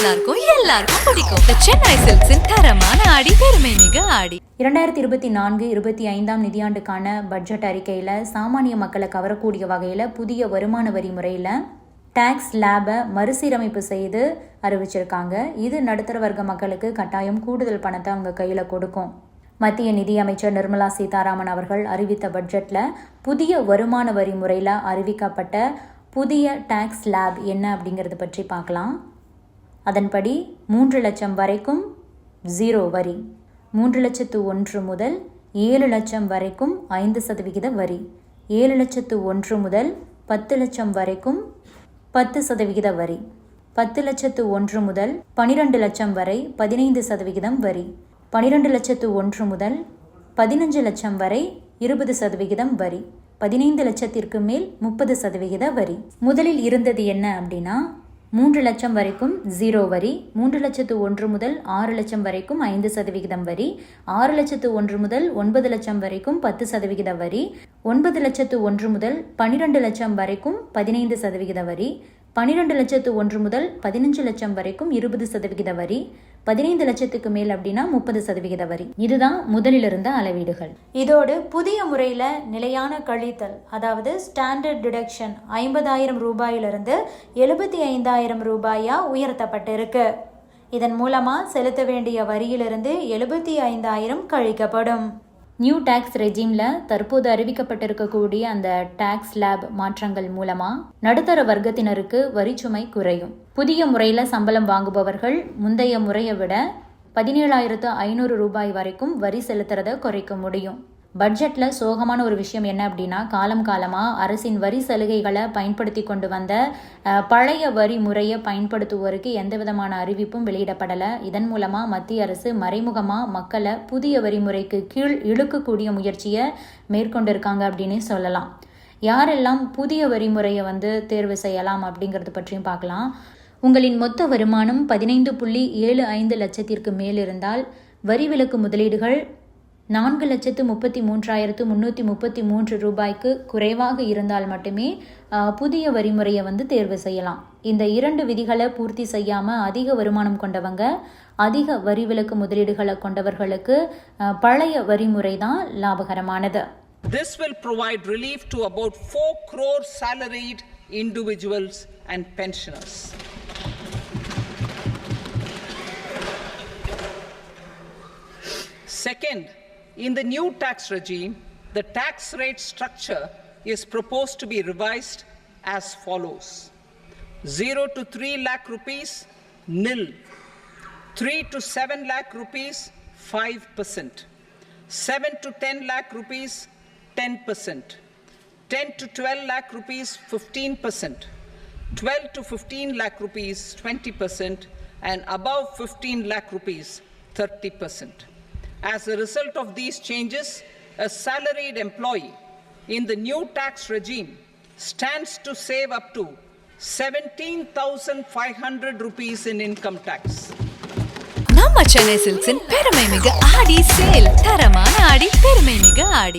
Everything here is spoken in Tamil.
நல்லா இருக்கும் எல்லாருக்கும் பிடிக்கும். The சென்னை சில்க்ஸின் தரமான ஆடி பெருமை மிக ஆடி. இரண்டாயிரத்தி இருபத்தி நான்கு இருபத்தி ஐந்தாம் நிதியாண்டுக்கான பட்ஜெட் அறிக்கையில் சாமானிய மக்களை கவரக்கூடிய வகையில் புதிய வருமான வரி முறையில் டேக்ஸ் லேபை மறுசீரமைப்பு செய்து அறிவிச்சிருக்காங்க. இது நடுத்தர வர்க்க மக்களுக்கு கட்டாயம் கூடுதல் பணத்தை அவங்க கையில் கொடுக்கும். மத்திய நிதியமைச்சர் நிர்மலா சீதாராமன் அவர்கள் அறிவித்த பட்ஜெட்டில் புதிய வருமான வரி முறையில் அறிவிக்கப்பட்ட புதிய டேக்ஸ் லேப் என்ன அப்படிங்கிறது பற்றி பார்க்கலாம். அதன்படி மூன்று லட்சம் வரைக்கும் ஜீரோ வரி மூன்று லட்சத்து ஒன்று முதல் ஏழு லட்சம் வரைக்கும் ஐந்து சதவிகித வரி ஏழு லட்சத்து ஒன்று முதல் பத்து லட்சம் வரைக்கும் பத்து சதவிகித வரி பத்து லட்சத்து ஒன்று முதல் பனிரெண்டு லட்சம் வரை பதினைந்து சதவிகிதம் வரி பனிரெண்டு லட்சத்து ஒன்று முதல் பதினஞ்சு லட்சம் வரை இருபது சதவிகிதம் வரி பதினைந்து லட்சத்திற்கு மேல் முப்பது சதவிகித வரி. முதலில் இருந்தது என்ன அப்படின்னா மூன்று லட்சம் வரைக்கும் ஜீரோ வரி மூன்று லட்சத்து ஒன்று முதல் ஆறு லட்சம் வரைக்கும் ஐந்து சதவிகிதம் வரி ஆறு லட்சத்து ஒன்று முதல் ஒன்பது லட்சம் வரைக்கும் பத்து சதவிகித வரி ஒன்பது லட்சத்து ஒன்று முதல் பனிரெண்டு லட்சம் வரைக்கும் பதினைந்து சதவிகித வரி பனிரெண்டு லட்சத்து ஒன்று முதல் பதினஞ்சு லட்சம் வரைக்கும் இருபது சதவிகித வரி பதினைந்து லட்சத்துக்கு மேல் அப்படின்னா முப்பது சதவிகித வரி. இதுதான் முதலில் இருந்த அளவீடுகள். இதோடு புதிய முறையில் நிலையான கழித்தல் அதாவது ஸ்டாண்டர்ட் டிடக்ஷன் ஐம்பதாயிரம் ரூபாயிலிருந்து எழுபத்தி ஐந்தாயிரம் ரூபாயா உயர்த்தப்பட்டிருக்கு. இதன் மூலமா செலுத்த வேண்டிய வரியிலிருந்து எழுபத்தி ஐந்தாயிரம் கழிக்கப்படும். நியூ டேக்ஸ் ரெஜிமில் தற்போது அறிவிக்கப்பட்டிருக்கக்கூடிய அந்த டேக்ஸ் லேப் மாற்றங்கள் மூலமாக நடுத்தர வர்க்கத்தினருக்கு வரிச்சுமை குறையும். புதிய முறையில் சம்பளம் வாங்குபவர்கள் முந்தைய முறையை விட பதினேழாயிரத்து ஐநூறு ரூபாய் வரைக்கும் வரி செலுத்துறதை குறைக்க முடியும். பட்ஜெட்டில் சோகமான ஒரு விஷயம் என்ன அப்படின்னா காலம் காலமாக அரசின் வரி சலுகைகளை பயன்படுத்தி கொண்டு வந்த பழைய வரி முறையை பயன்படுத்துவோருக்கு எந்த விதமான அறிவிப்பும் வெளியிடப்படலை. இதன் மூலமாக மத்திய அரசு மறைமுகமாக மக்களை புதிய வரி முறைக்கு கீழ் இழுக்கக்கூடிய முயற்சியை மேற்கொண்டிருக்காங்க அப்படின்னு சொல்லலாம். யாரெல்லாம் புதிய வரிமுறையை வந்து தேர்வு செய்யலாம் அப்படிங்கிறது பற்றியும் பார்க்கலாம். உங்களின் மொத்த வருமானம் பதினைந்து புள்ளி ஏழு ஐந்து லட்சத்திற்கு மேல் இருந்தால் வரி விலக்கு முதலீடுகள் நான்கு லட்சத்து முப்பத்தி மூன்றாயிரத்து முந்நூற்றி முப்பத்தி மூன்று ரூபாய்க்கு குறைவாக இருந்தால் மட்டுமே புதிய வரிமுறையை வந்து தேர்வு செய்யலாம் இந்த இரண்டு விதிகளை பூர்த்தி செய்யாமல் அதிக வருமானம் கொண்டவங்க அதிக வரி விலக்கு முதலீடுகளை கொண்டவர்களுக்கு பழைய வரிமுறை தான் லாபகரமானது This will provide relief to about 4 crore salaried individuals and pensioners. Second, in the new tax regime, the tax rate structure is proposed to be revised as follows 0 to 3 lakh rupees, nil. 3 to 7 lakh rupees, 5%. 7 to 10 lakh rupees, 10%. 10 to 12 lakh rupees, 15%. 12 to 15 lakh rupees, 20%. And above 15 lakh rupees, 30%. As a result of these changes, a salaried employee in the new tax regime stands to save up to 17,500 rupees in income tax. ನಮ್ಮ ಚೆನ್ನೈ ಸಿಲ್ಕ್ಸಿನ್ ಪೆರುಮೈ ಮಿಗ ಆಡಿ ಸೇಲ್ ತರಮಾನ ಆಡಿ ಪೆರುಮೈ ಮಿಗ ಆಡಿ